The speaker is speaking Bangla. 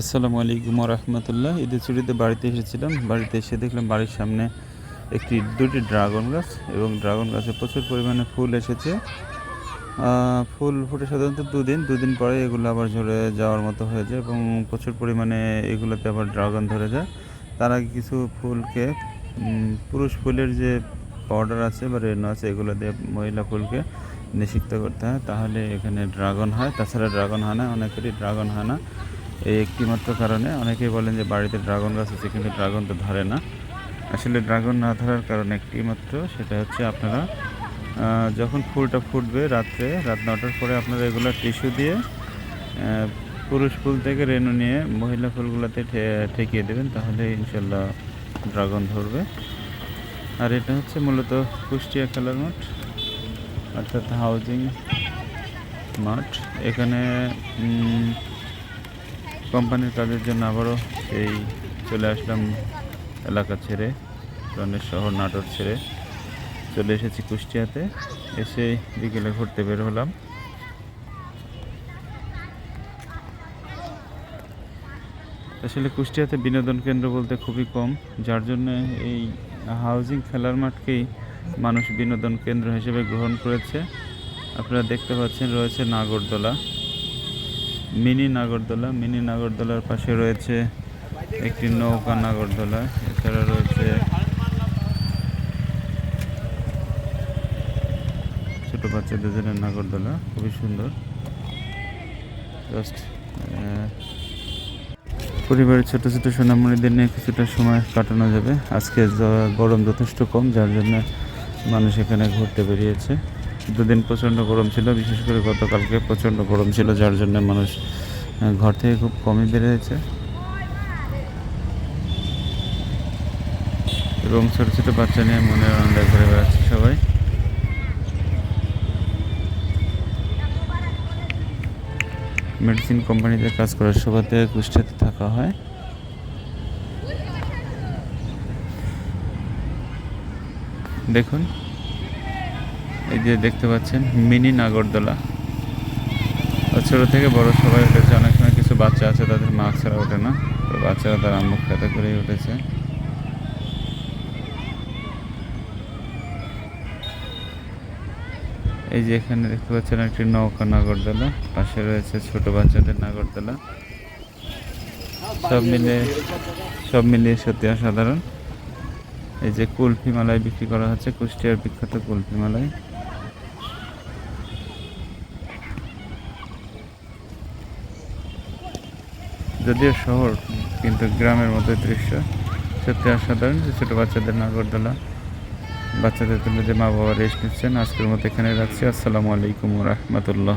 আসসালামু আলাইকুম রহমতুল্লাহ ঈদের ছুটিতে বাড়িতে এসেছিলাম। বাড়িতে এসে দেখলাম বাড়ির সামনে একটি, দুটি ড্রাগন গাছ এবং ড্রাগন গাছে প্রচুর পরিমাণে ফুল এসেছে। ফুল ফুটে সাধারণত দুদিন। দুদিন পরে এগুলো আবার ঝরে যাওয়ার মতো হয়ে যায় এবং প্রচুর পরিমাণে এগুলোতে আবার ড্রাগন ধরে যায়। তার আগে কিছু ফুলকে পুরুষ ফুলের যে পাউডার আছে বা রেণু আছে, এগুলো দিয়ে মহিলা ফুলকে নিষিক্ত করতে হয়। তাহলে এখানে ড্রাগন হয়। তাছাড়া ড্রাগন হয় না, অনেকেরই ড্রাগন হয় না। এই একটি মাত্র কারণে অনেকেই বলেন যে বাড়িতে ড্রাগন গাছ আছে, কিন্তু ড্রাগন তো ধরে না। আসলে ড্রাগন না ধরার কারণ একটি মাত্র সেটা হচ্ছে আপনারা যখন ফুলটা ফুটবে রাত্রে, রাত নটার পরে আপনারা এগুলো টিস্যু দিয়ে পুরুষ ফুল থেকে রেণু নিয়ে মহিলা ফুলগুলোতে ঠেকিয়ে দেবেন, তাহলে ইনশাল্লাহ ড্রাগন ধরবে। আর এটা হচ্ছে মূলত কুষ্টিয়া খেলার মাঠ, অর্থাৎ হাউজিং মাঠ। এখানে কোম্পানির কাজের জন্য আবারও এই চলে আসলাম এলাকা ছেড়ে রনের শহর নাটোর ছেড়ে। চলে এসেছি কুষ্টিয়াতে, এসে বিকেলে ঘুরতে বের হলাম। আসলে কুষ্টিয়াতে বিনোদন কেন্দ্র বলতে খুবই কম, যার জন্য এই হাউজিং খেলার মাঠকেই মানুষ বিনোদন কেন্দ্র হিসেবে গ্রহণ করেছে। আপনারা দেখতে পাচ্ছেন রয়েছে নাগরদোলা। মিনি নাগরদোলা। মিনি নাগরদোলার পাশে রয়েছে একটি নৌকা নাগরদোলা। এছাড়া রয়েছে ছোট বাচ্চাদের জন্য নাগরদোলা। খুবই সুন্দর। জাস্ট পরিবারের ছোট ছোট সোনামণিদের নিয়ে কিছুটা সময় কাটানো যাবে। আজকে গরম যথেষ্ট কম, যার জন্য মানুষ এখানে ঘুরতে বেরিয়েছে। দুদিন প্রচণ্ড গরম ছিল, বিশেষ করে গতকালকে প্রচণ্ড গরম ছিল, যার জন্য মানুষ ঘর থেকে খুব কমই বেরিয়েছে। এবং ছোট ছোট বাচ্চা নিয়ে মনের আনন্দায় করে বেড়াচ্ছে সবাই। মেডিসিন কোম্পানিতে কাজ করার সুবাদে কুষ্টিয়াতে থাকা হয়। দেখুন। এই যে দেখতে পাচ্ছেন, মিনি নাগরদোলা। ছোট থেকে বড় সবাই উঠেছে, অনেক সময় কিছু বাচ্চা আছে, তাদের মাস্ক ছাড়া ওঠে না। তো বাচ্চারা তার আম্মুক খাতা করেই উঠেছে। এই যে এখানে দেখতে পাচ্ছেন একটি নৌকা নাগরদোলা, পাশে রয়েছে ছোট বাচ্চাদের নাগরদোলা। সব মিলে, সব মিলিয়ে সত্যি অসাধারণ। এই যে কুলফি মালাই বিক্রি করা হচ্ছে, কুষ্টিয়ার বিখ্যাত কুলফি মালাই। যদিও শহর, কিন্তু গ্রামের মতো দৃশ্য। সত্যি অসাধারণ যে ছোটো বাচ্চাদের নাগরদোলা। বাচ্চাদের তুলে যে মা বাবা রেস্ট নিচ্ছেন। আজকের মতো এখানে রাখছি। আসসালামু আলাইকুম রহমতুল্লাহ।